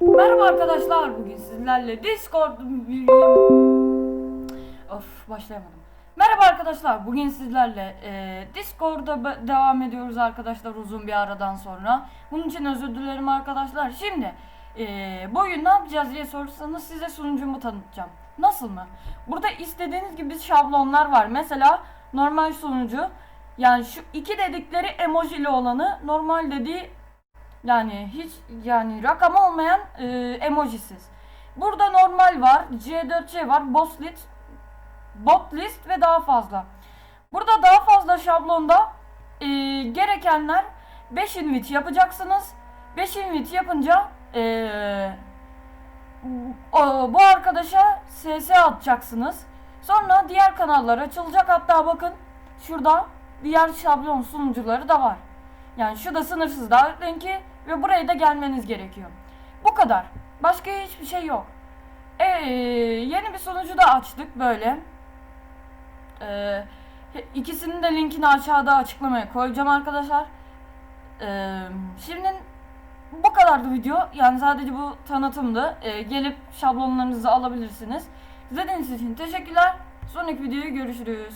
Merhaba arkadaşlar bugün sizlerle Discord Of başlayamadım. Merhaba arkadaşlar bugün sizlerle e, Discord'da devam ediyoruz arkadaşlar uzun bir aradan sonra. Bunun için özür dilerim arkadaşlar. Şimdi e, bu oyun ne yapacağız diye sorarsanız size sunucumu tanıtacağım. Nasıl mı? Burada istediğiniz gibi şablonlar var. Mesela normal sunucu yani şu iki dedikleri emojili olanı normal dediği yani hiç yani rakam olmayan e, emojisiz. Burada normal var, C4C var, boss list, bot list ve daha fazla. Burada daha fazla şablonda e, gerekenler 5 invite yapacaksınız. 5 invite yapınca e, o, bu arkadaşa SS atacaksınız. Sonra diğer kanallar açılacak. Hatta bakın şurada diğer şablon sunucuları da var. Yani şu da sınırsız davet linki ve buraya da gelmeniz gerekiyor. Bu kadar. Başka hiçbir şey yok. Ee, yeni bir sunucu da açtık böyle. Ee, ikisinin de linkini aşağıda açıklamaya koyacağım arkadaşlar. Ee, şimdi bu kadardı video. Yani sadece bu tanıtımdı. Ee, gelip şablonlarınızı alabilirsiniz. İzlediğiniz için teşekkürler. Sonraki videoyu görüşürüz.